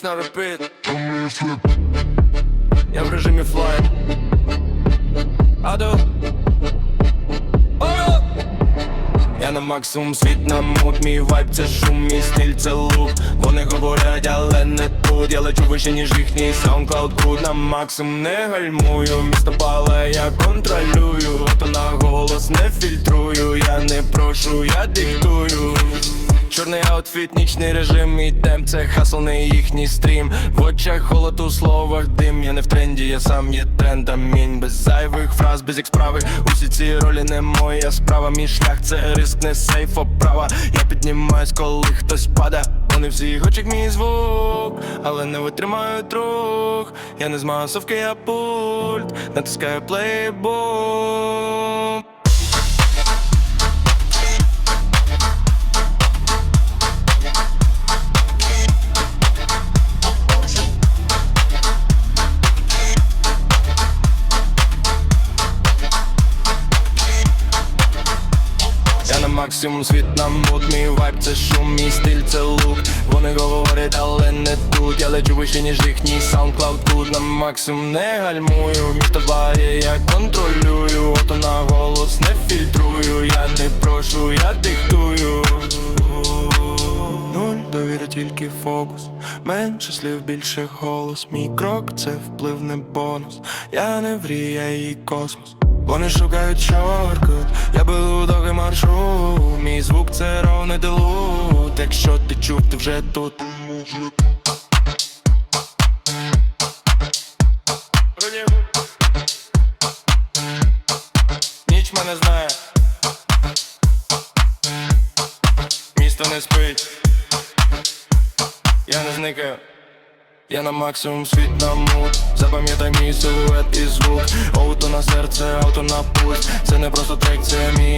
ніч на репит Я в режимі флай Аду я на максимум світ на мут, мій вайб це шум, мій стиль це лук. Вони говорять, але не тут. Я лечу вище, ніж їхній SoundCloud крут На максимум не гальмую, місто пале, я контролюю. То на голос не фільтрую, я не прошу, я диктую Чорний аутфіт, нічний режим, мій темп, це хасл, не їхній стрім. В очах холод, у словах дим, я не в тренді, я сам є тренд, амінь Без зайвих фраз, без їх справи. Усі ці ролі не моя справа, мій шлях це риск, не сейф, оправа. Я піднімаюсь, коли хтось пада Вони всі хочуть мій звук, але не витримають рух Я не з масовки, я пульт, натискаю плейбум максимум світ на мут, мій вайб це шум, мій стиль це лук. Вони говорять, але не тут. Я лечу вище, ніж їхній SoundCloud тут. На максимум не гальмую. Місто бає, я контролюю. Ото на голос не фільтрую. Я не прошу, я диктую. Довіра тільки фокус. Менше слів, більше голос. Мій крок це вплив, не бонус. Я не врія і космос. Вони шукають шорткут, я беру маршрут Мій звук це ровний делут Якщо ти чув, ти вже тут. Ніч мене знає. Місто не спить. Я не зникаю. Я на максимум світ на мут. Запам'ятай мій силует і звук. Ауто на серце, ауто на пульс. Це не просто трек, це мій